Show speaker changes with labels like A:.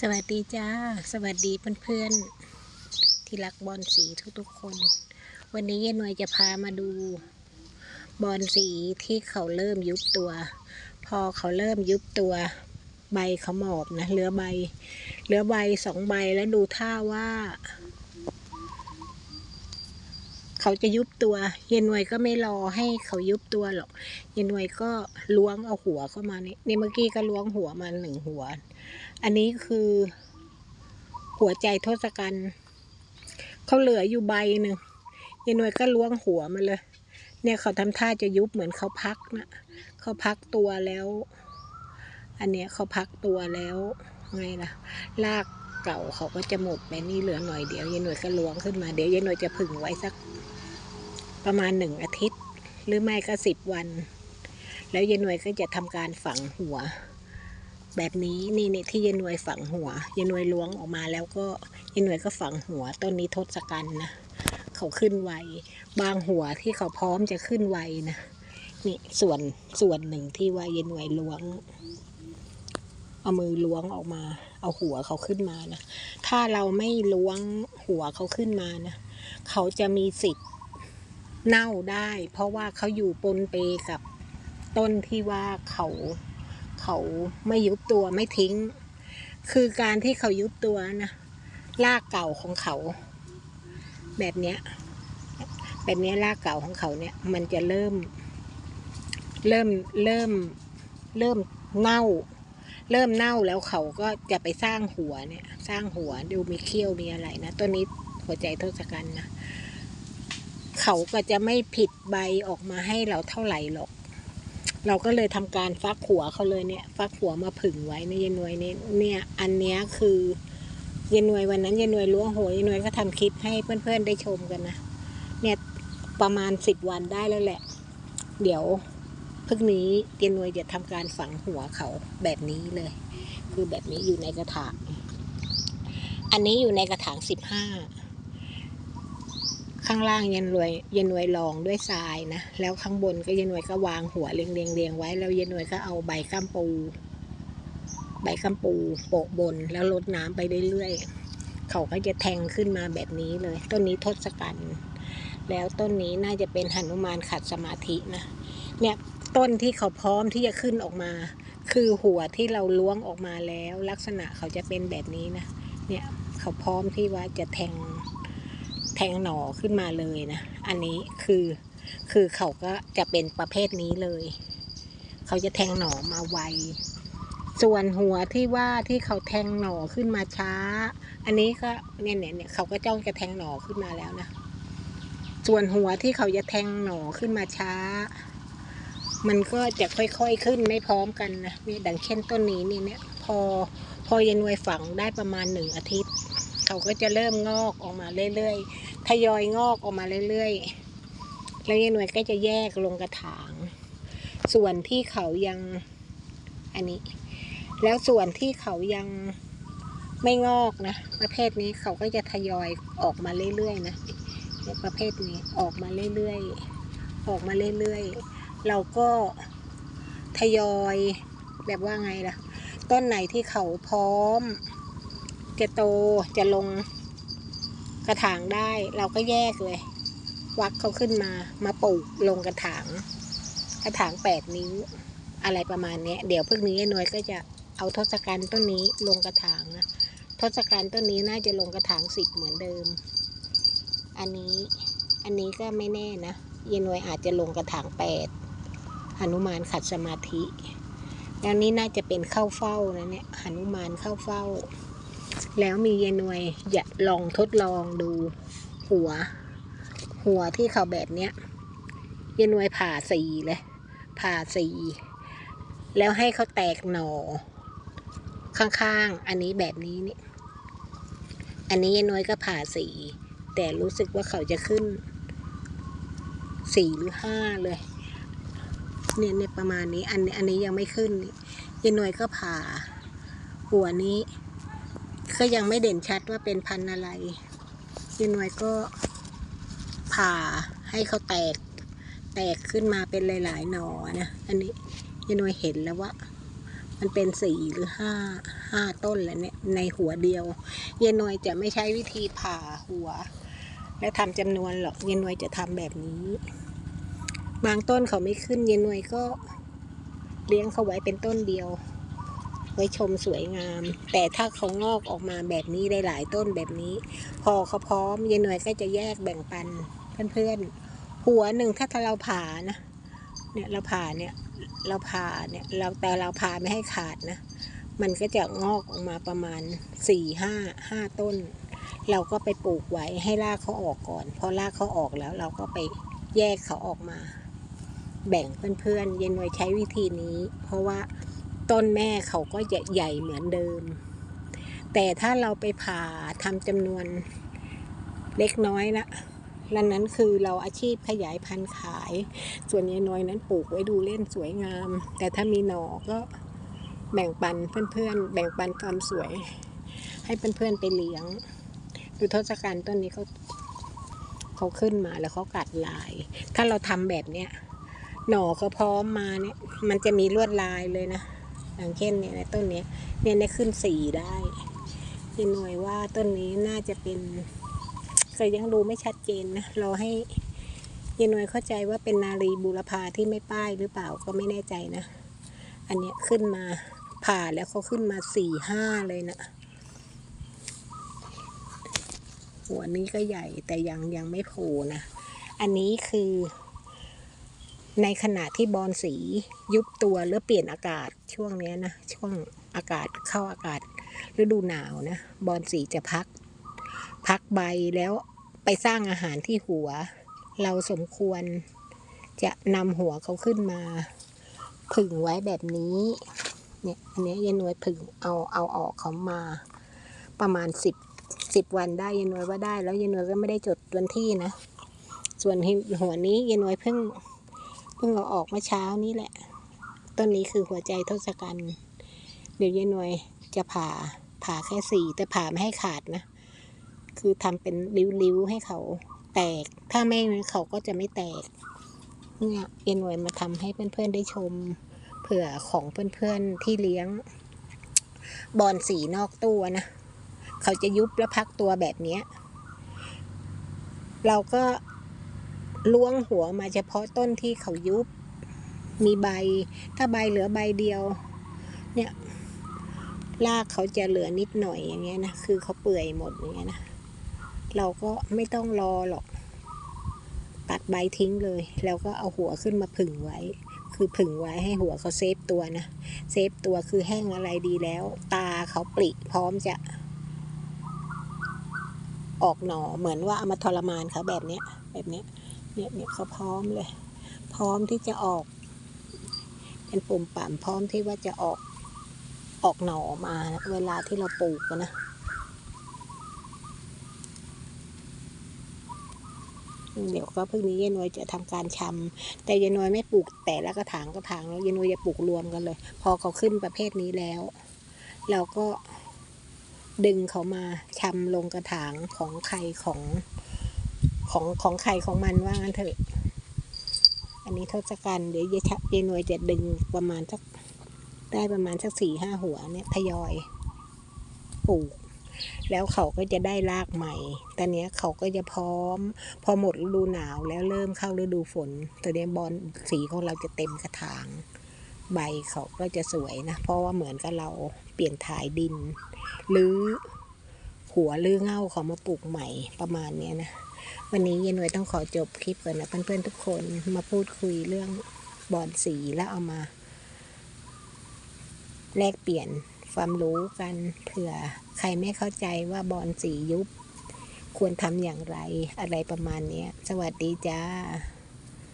A: สวัสดีจ้า สวัสดีเพื่อนๆ ที่รักบอลสีทุกๆคน วันนี้เยนหน่วยจะพามาดู บอลสีที่เขาเริ่มยุบตัว พอเขาเริ่มยุบตัว ใบเขาหมอบนะเหลือใบ เหลือใบสองใบแล้วดูท่าว่า เขาจะยุบตัวเยนหน่วยก็ไม่รอให้เขายุบตัวหรอกเยนหน่วยก็ล้วงเอาหัวเข้ามานี่นี่เมื่อกี้ก็ล้วงหัวมาหนึ่งหัว อันนี้คือหัวใจทศกัณฐ์เขาเหลืออยู่ใบหนึ่งยายหน่วยก็ล้วงหัวมาเลย เนี่ยเขาทำท่าจะยุบเหมือนเขาพักนะเขาพักตัวแล้ว อันเนี้ยเขาพักตัวแล้วไงล่ะลากเก่าเขาก็จะหมดไปนี่เหลือหน่อยเดียวยายหน่วยก็ล้วงขึ้นมาเดี๋ยวยายหน่วยจะผึ่งไว้สัก ประมาณหนึ่งอาทิตย์ หรือไม่ก็สิบวัน แล้วยายหน่วยก็จะทำการฝังหัว แบบนี้นี่นี่ที่ยายนวยฝังหัวยายนวยล้วงออกมาแล้วก็ยายนวยก็ฝังหัวต้นนี้ทศกัณฐ์นะเขาขึ้นไวบางหัวที่เขาพร้อมจะขึ้นไวนะนี่ส่วนส่วนหนึ่งที่ว่ายายนวยล้วง เอามือล้วงออกมา เอาหัวเขาขึ้นมานะถ้าเราไม่ล้วงหัวเขาขึ้นมานะเขาจะมีสิทธิ์เน่าได้ เพราะว่าเขาอยู่ปนเปกับต้นที่ว่าเขา เขาไม่ยุบตัวไม่ทิ้ง คือการที่เขายุบตัวนะรากเก่าของเขา แบบเนี้ยแบบนี้ยรากเก่าของเขาเนี่ย มันจะเริ่ม เริ่มเริ่มเริ่มเน่า เริ่มเน่าแล้วเขาก็จะไปสร้างหัวเนี่ย สร้างหัวดูมีเขี้ยวมีอะไรนะต้นนี้หัวใจทศกัณฐ์นะเขาก็จะไม่ผิดใบออกมาให้เราเท่าไหร่หรอก เราก็เลยทำการฟักหัวเขาเลยเนี่ย ฟักหัวมาผึ่งไว้ในยายนวยเนี่ยเนี่ย อันเนี้ยคือยายนวยวันนั้นยายนวยล้วงหัวยายนวยก็ทำคลิปให้เพื่อนๆได้ชมกันนะเนี่ยประมาณสิบวันได้แล้วแหละ เดี๋ยวพรุ่งนี้ยายนวยจะทำการฝังหัวเขาแบบนี้เลย คือแบบนี้อยู่ในกระถางอันนี้อยู่ในกระถางสิบห้า ข้างล่างเยันรวยเยันรวยรองด้วยทรายนะ แล้วข้างบนก็เยันรวยก็วางหัวเรียงเรียงเรียงไว้ แล้วเยันรวยก็เอาใบก้ามปู ใบก้ามปูโปะบนแล้วลดน้ำไปเรื่อยๆ เขาก็จะแทงขึ้นมาแบบนี้เลย ต้นนี้ทศกัณฐ์แล้วต้นนี้น่าจะเป็นหนุมานขัดสมาธินะ เนี่ยต้นที่เขาพร้อมที่จะขึ้นออกมา คือหัวที่เราล้วงออกมาแล้ว ลักษณะเขาจะเป็นแบบนี้นะ เนี่ยเขาพร้อมที่ว่าจะแทง แทงหน่อขึ้นมาเลยนะ อันนี้คือคือเขาก็จะเป็นประเภทนี้เลย เขาจะแทงหน่อมาไว ส่วนหัวที่ว่าที่เขาแทงหน่อขึ้นมาช้า อันนี้ก็เนี่ยเนี่ยเนี่ยเขาก็จ้องจะแทงหน่อขึ้นมาแล้วนะ ส่วนหัวที่เขาจะแทงหน่อขึ้นมาช้า มันก็จะค่อยๆขึ้นไม่พร้อมกันนะนี่ดังเช่นต้นนี้นี่เนี่ยพอพอเย็นไวยฝังได้ประมาณหนึ่งอาทิตย์ เขาก็จะเริ่มงอกออกมาเรื่อยๆทยอยงอกออกมาเรื่อยๆ แล้วยายหน่วยก็จะแยกลงกระถาง ส่วนที่เขายังอันนี้ แล้วส่วนที่เขายังไม่งอกนะ ประเภทนี้เขาก็จะทยอยออกมาเรื่อยๆนะประเภทนี้ออกมาเรื่อยๆ ออกมาเรื่อยๆ เราก็ทยอยแบบว่าไงล่ะ ต้นไหนที่เขาพร้อม จะโตจะลงกระถางได้ เราก็แยกเลย วักเขาขึ้นมามาปลูกลงกระถาง กระถางแปดนิ้ว อะไรประมาณเนี้ยเดี๋ยวพวกนี้หน่วยก็จะเอาทศกัณฐ์ต้นนี้ลงกระถางนะทศกัณฐ์ต้นนี้น่าจะลงกระถางสิบเหมือนเดิม อันนี้อันนี้ก็ไม่แน่นะเยนวยอาจจะลงกระถางแปดหนุมานขัดสมาธิ แล้วนี้น่าจะเป็นเข้าเฝ้านะเนี่ยหนุมานเข้าเฝ้า แล้วมีเยนวยอยากลองทดลองดูหัว หัวที่เขาแบบเนี้ยเยนวยผ่าสีเลยผ่าสีแล้วให้เขาแตกหน่อข้างๆ อันนี้แบบนี้นี่ อันนี้เยนวยก็ผ่าสี แต่รู้สึกว่าเขาจะขึ้นสี่หรือห้าเลย เนี่ยเนี่ยประมาณนี้ อันนี้อันนี้ยังไม่ขึ้นเยนวยก็ผ่า หัวนี้ ก็ยังไม่เด่นชัดว่าเป็นพันธุ์อะไรยีนวยก็ผ่าให้เขาแตก แตกขึ้นมาเป็นหลาย ๆ หนอนะ อันนี้ยีนวยเห็นแล้วว่า มันเป็นสี่หรือห้าห้าต้นแล้วเนี่ยในหัวเดียวเยนวยจะไม่ใช้วิธีผ่าหัว และทำจำนวนหรอกเยนวยจะทำแบบนี้ บางต้นเขาไม่ขึ้นเยนวยก็เลี้ยงเขาไว้เป็นต้นเดียว ไว้ชมสวยงาม แต่ถ้าเขางอกออกมาแบบนี้ได้หลายต้นแบบนี้ พอเขาพร้อมเยนวยก็จะแยกแบ่งปันเพื่อนๆ หัวหนึ่งถ้าเราผ่านะเนี่ยเราผ่าเนี่ยเราผ่าเนี่ยเราแต่เราผ่าไม่ให้ขาดนะมันก็จะงอกออกมาประมาณสี่ห้าห้าต้น เราก็ไปปลูกไว้ให้รากเขาออกก่อน พอรากเขาออกแล้วเราก็ไปแยกเขาออกมา แบ่งเพื่อนๆเย็นไว้ใช้วิธีนี้ เพราะว่า ต้นแม่เขาก็ใหญ่เหมือนเดิม แต่ถ้าเราไปผ่าทำจำนวนเล็กน้อยนะและนั้นคือเราอาชีพขยายพันธุ์ขาย ส่วนยายน้อยนั้นปลูกไว้ดูเล่นสวยงาม แต่ถ้ามีหน่อก็แบ่งปันเพื่อนๆ แบ่งปันความสวย ให้เพื่อนๆไปเลี้ยง ดูทศกัณฐ์ต้นนี้เขาเขาขึ้นมาแล้วเขากัดลาย ถ้าเราทำแบบเนี้ยหน่อเขาพร้อมมาเนี่ย มันจะมีลวดลายเลยนะ อย่างเช่นเนี่ยต้นเนี้ยเนี่ยเนี่ยขึ้นสีได้ยายหน่วยว่าต้นนี้น่าจะเป็นแต่ยังดูไม่ชัดเจนนะรอให้ยายนวยเข้าใจว่าเป็นนารีบูรพาที่ไม่ป้ายหรือเปล่าก็ไม่แน่ใจนะ อันเนี้ยขึ้นมาผ่าแล้วเขาขึ้นมาสี่ห้าเลยนะหัวนี้ก็ใหญ่แต่ยังยังไม่โผล่นะ อันนี้คือ ในขณะที่บอลสียุบตัวหรือเปลี่ยนอากาศช่วงนี้นะ ช่วงอากาศเข้าอากาศฤดูหนาวนะบอลสีจะพัก พักใบแล้วไปสร้างอาหารที่หัว เราสมควรจะนำหัวเขาขึ้นมา ผึ่งไว้แบบนี้เนี่ยอันนี้ยยนวยผึ่งเอาเอาออกเขามา ประมาณสิบสิบวันได้ยายนวยว่าได้ แล้วยนวยก็ไม่ได้จดวันที่นะ ส่วนหัวนี้ยายนวยเพิ่ง เพิ่งเอาออกเมื่อเช้านี้แหละ ต้นนี้คือหัวใจทศกัณฐ์เดี๋ยวยายนวยจะผ่าผ่าแค่สี่แต่ผ่าไม่ให้ขาดนะ คือทำเป็นริ้วๆให้เขาแตก ถ้าไม่เขาก็จะไม่แตก เนี่ยเอ็นวยมาทำให้เพื่อนๆได้ชม เผื่อของเพื่อนๆที่เลี้ยง บอลสีนอกตัวนะ เขาจะยุบแล้วพักตัวแบบเนี้ยเราก็ ล้วงหัวมาเฉพาะต้นที่เขายุบ มีใบ ถ้าใบเหลือใบเดียว เนี่ยรากเขาจะเหลือนิดหน่อยอย่างเงี้ยนะ คือเขาเปื่อยหมดอย่างเงี้ยนะ เราก็ไม่ต้องรอหรอก ตัดใบทิ้งเลย แล้วก็เอาหัวขึ้นมาผึ่งไว้ คือผึ่งไว้ให้หัวเขาเซฟตัวนะ เซฟตัวคือแห้งอะไรดีแล้ว ตาเขาปริพร้อมจะ ออกหน่อเหมือนว่าเอามาทรมานเขาแบบเนี้ย แบบเนี้ย เนี่ยเนี่ยเขาพร้อมเลย พร้อมที่จะออก เป็นปุ่มป่ำพร้อมที่ว่าจะออกออกหน่อมานะเวลาที่เราปลูกนะเดี๋ยวก็พรุ่งนี้ยายนวยจะทำการชำแต่ยายนวยไม่ปลูกแต่ละกระถางกระถางแล้วยายนวยจะปลูกรวมกันเลย พอเขาขึ้นประเภทนี้แล้ว เราก็ดึงเขามาชำลงกระถางของใครของ ของของใครของมันว่างั้นเถอะ อันนี้ทศกัณฐ์เดี๋ยวยายชะยายนวยจะดึงประมาณสักได้ประมาณสักสี่ห้าหัวเนี่ยทยอยปลูกแล้วเขาก็จะได้รากใหม่ ตอนเนี้ยเขาก็จะพร้อม พอหมดฤดูหนาวแล้วเริ่มเข้าฤดูฝนตัวเนี้ยบอลสีของเราจะเต็มกระถาง ใบเขาก็จะสวยนะ เพราะว่าเหมือนกับเราเปลี่ยนถ่ายดิน หรือหัวหรือเง่าเขามาปลูกใหม่ประมาณเนี้ยนะ วันนี้เย็นหน่วยต้องขอจบคลิปก่อนนะเพื่อนๆทุกคนมาพูดคุยเรื่องบอลสีแล้วเอามา แลกเปลี่ยนความรู้กันเผื่อใครไม่เข้าใจว่าบอลสียุบ ควรทำอย่างไรอะไรประมาณนี้สวัสดีจ้า